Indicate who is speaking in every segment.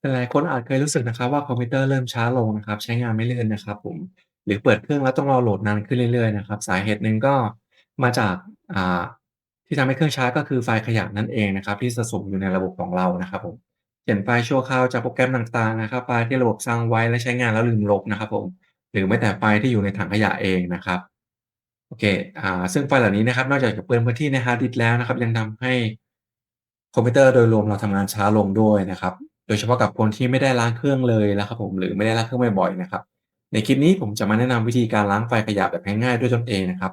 Speaker 1: หลาย ๆ คนอาจเคยรู้สึกนะครับว่าคอมพิวเตอร์เริ่มช้าลงนะครับ ใช้งานไม่ลื่นนะครับผม หรือเปิดเครื่องแล้วต้องรอโหลดนานขึ้นเรื่อย ๆ นะครับ สาเหตุหนึ่งก็มาจาก อ่า ที่ทำให้เครื่องช้า ก็คือไฟล์ขยะนั่นเองนะครับ ที่สะสมอยู่ในระบบของเรานะครับผมเช่นไฟล์ชั่วคราวจากโปรแกรมต่าง ๆ นะครับ ไฟล์ที่ระบบสร้างไว้และใช้งานแล้วลืมลบนะครับผม หรือแม้แต่ไฟล์ที่อยู่ในถังขยะเองนะครับ โอเค อ่า ซึ่งไฟล์เหล่านี้นะครับ นอกจากจะเปลืองพื้นที่ในฮาร์ดดิสก์แล้วนะครับ ยังทำให้คอมพิวเตอร์โดยรวมเราทำงานช้าลงด้วยนะครับ โดยเฉพาะกับคนที่ไม่ได้ล้างเครื่องเลยนะครับผม หรือไม่ได้ล้างเครื่องบ่อยๆนะครับ ในคลิปนี้ผมจะมาแนะนำวิธีการล้างไฟล์ขยะแบบง่ายๆด้วยตนเองนะครับ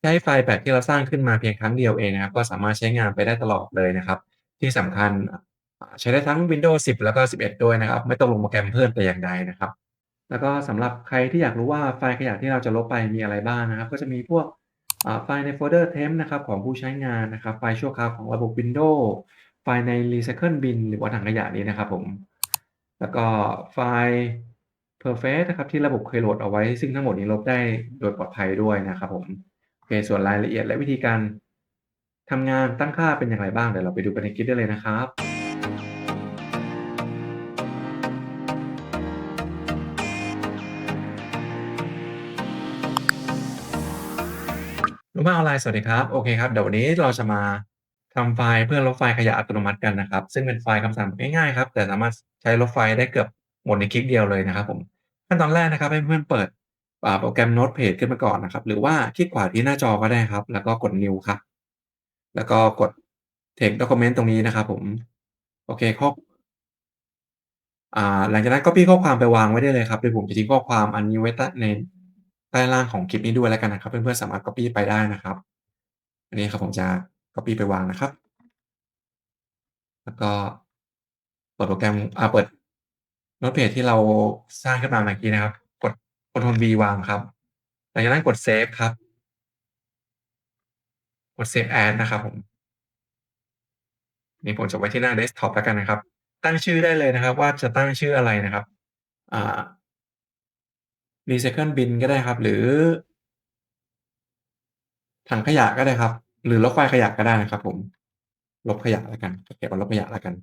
Speaker 1: ใช้ไฟล์แบบที่เราสร้างขึ้นมาเพียงครั้งเดียวเองนะครับ ก็สามารถใช้งานไปได้ตลอดเลยนะครับ ที่สำคัญใช้ได้ทั้ง Windows 10 แล้วก็ 11 ด้วยนะครับ ไม่ต้องลงโปรแกรมเพิ่มแต่อย่างใดนะครับ แล้วก็สำหรับใครที่อยากรู้ว่าไฟล์ขยะที่เราจะลบไปมีอะไรบ้างนะครับ ก็จะมีพวกไฟล์ในโฟลเดอร์ temp นะครับของผู้ใช้งานนะครับ ไฟล์ชั่วคราวของระบบ Windows ไฟล์ใน Recycle Bin หรือว่าถังขยะนี้นะครับผม แล้วก็ไฟล์ Perfect นะครับที่ระบบเคยโหลดเอาไว้ ซึ่งทั้งหมดนี้ลบได้โดยปลอดภัยด้วยนะครับผมโอเคส่วนรายละเอียดและวิธีการทำงานตั้งค่าเป็นอย่างไรบ้างเดี๋ยวเราไปดูกันในคลิปได้เลยนะครับรู้มาออนไลน์สวัสดีครับ โอเคครับ เดี๋ยววันนี้เราจะมา ทำไฟล์เพื่อลบไฟล์ขยะอัตโนมัติกันนะครับ ซึ่งเป็นไฟล์คำสั่งง่ายๆครับ แต่สามารถใช้ลบไฟล์ได้เกือบหมดในคลิกเดียวเลยนะครับผมขั้นตอนแรกนะครับให้เพื่อนๆเปิดโปรแกรม Notepad ขึ้นมาก่อนนะครับ หรือว่าคลิกขวาที่หน้าจอก็ได้ครับ แล้วก็กด New ครับ แล้วก็กด Text Document ตรงนี้นะครับผม โอเคข้ออ่าหลังจากนั้น Copy ข้อความไปวางไว้ได้เลยครับโดยผมจะทิ้งข้อความอันนี้ไว้ใต้ในใต้ล่างของคลิปนี้ด้วยแล้วกันนะครับ เพื่อนๆสามารถ Copy ไปได้นะครับ อันนี้ครับผมจะ Copy ไปวางนะครับ แล้วก็เปิดโปรแกรมอ่าเปิด Notepad ที่เราสร้างขึ้นมาเมื่อกี้นะครับ กด Ctrl V วางครับ หลังจากนั้นกดเซฟครับ กด Save As นะครับผม นี่ผมจะไว้ที่หน้าเดสก์ท็อปแล้วกันนะครับ ตั้งชื่อได้เลยนะครับ ว่าจะตั้งชื่ออะไรนะครับ อ่า Recycle Bin ก็ได้ครับ หรือ ถังขยะก็ได้ครับ หรือลบไฟล์ขยะก็ได้นะครับ ผม ลบขยะแล้วกันเขียนว่าลบขยะแล้วกัน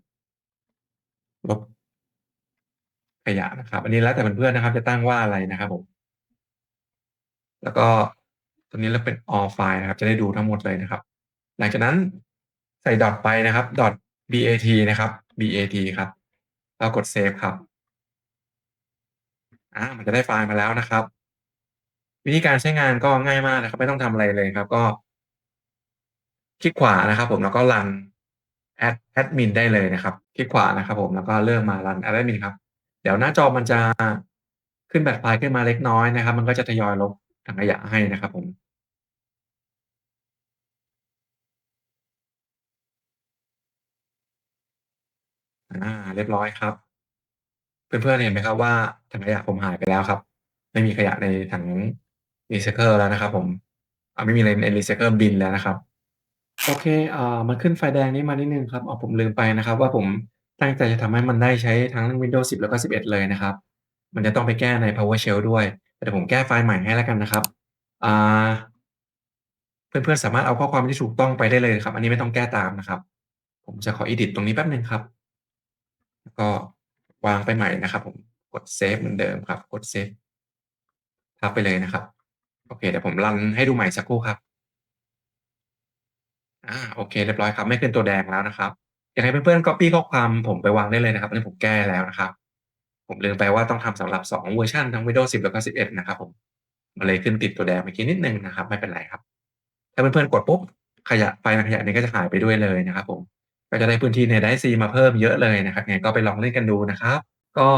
Speaker 1: ลบขยะนะครับ อันนี้แล้วแต่เพื่อนๆนะครับ จะตั้งว่าอะไรนะครับผม แล้วก็ตัวนี้เราเป็น all file นะครับ จะได้ดูทั้งหมดเลยนะครับ หลังจากนั้นใส่ดอทไปนะครับ dot bat นะครับ bat ครับแล้วกดเซฟครับอ่ามันจะได้ไฟล์มาแล้วนะครับ วิธีการใช้งานก็ง่ายมากนะครับ ไม่ต้องทำอะไรเลยครับ ก็ คลิกขวานะครับ ผมแล้วก็รัน add admin ได้เลยนะครับ คลิกขวานะครับ ผมแล้วก็เริ่มมารัน add admin ครับ เดี๋ยวหน้าจอมันจะขึ้นแบบไฟล์ขึ้นมาเล็กน้อยนะครับ มันก็จะทยอยลบถังขยะให้นะครับ ผมอ่าเรียบร้อยครับ เพื่อนๆเห็นไหมครับว่าถังขยะผมหายไปแล้วครับ ไม่มีขยะในถังรีไซเคิลแล้วนะครับ ผมอ่าไม่มีอะไรในรีไซเคิลบินแล้วนะครับ โอเค อ่า มันขึ้นไฟแดงนี้มานิดหนึ่งครับอ๋อผมลืมไปนะครับว่า ผมตั้งใจจะทำให้มันได้ใช้ทั้ง Windows 10 แล้วก็ 11 เลยนะครับ มันจะต้องไปแก้ใน PowerShell ด้วยเดี๋ยวผมแก้ไฟล์ใหม่ให้แล้วกันนะครับ อ่า เพื่อน ๆ สามารถเอาข้อความที่ถูกต้องไปได้เลยครับ อันนี้ไม่ต้องแก้ตามนะครับ ผมจะขอ edit ตรงนี้แป๊บหนึ่งครับ แล้วก็วางไปใหม่นะครับผม กดเซฟเหมือนเดิมครับ กดเซฟทับไปเลยนะครับ โอเค เดี๋ยวผมรันให้ดูใหม่สักครู่ครับ อา โอเค เรียบร้อยครับ ไม่ขึ้นตัวแดงแล้วนะครับอยากให้เพื่อนๆ Copy ข้อความผมไปวางได้เลยนะครับ อันนี้ผมแก้แล้วนะครับ ผมลืมไปว่าต้องทำสำหรับ 2 เวอร์ชัน ทั้ง Windows 10 แล้วก็ 11 นะครับผม มันเลยขึ้นติดตัวแดงเมื่อกี้นิดหนึ่งนะครับ ไม่เป็นไรครับ ถ้าเพื่อน ๆ กดปุ๊บ ขยะ ไฟล์ขยะนี้ก็จะหายไปด้วยเลยนะครับผม ก็จะได้พื้นที่ในไดรฟ์ซีมาเพิ่มเยอะเลยนะครับ ยังไงก็ไปลองเล่นกันดูนะครับ ก็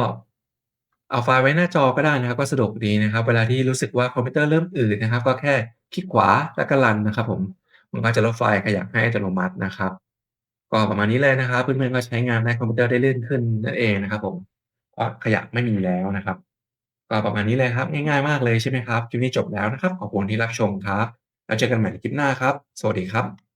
Speaker 1: เอาไฟล์ไว้หน้าจอก็ได้นะครับ ก็สะดวกดีนะครับ เวลาที่รู้สึกว่าคอมพิวเตอร์เริ่มอืดนะครับ ก็แค่คลิกขวาแล้วก็รันนะครับผม มันก็จะลบไฟล์ขยับให้อัตโนมัตินะครับ ก็ประมาณนี้เลยนะครับเพื่อนๆก็ใช้งานในคอมพิวเตอร์ได้ลื่นขึ้นนั่นเองนะครับผมเพราะขยะไม่มีแล้วนะครับ ก็ประมาณนี้เลยครับ ง่ายๆมากเลยใช่ไหมครับคลิปนี้จบแล้วนะครับ ขอบคุณที่รับชมครับ แล้วเจอกันใหม่ในคลิปหน้าครับ สวัสดีครับ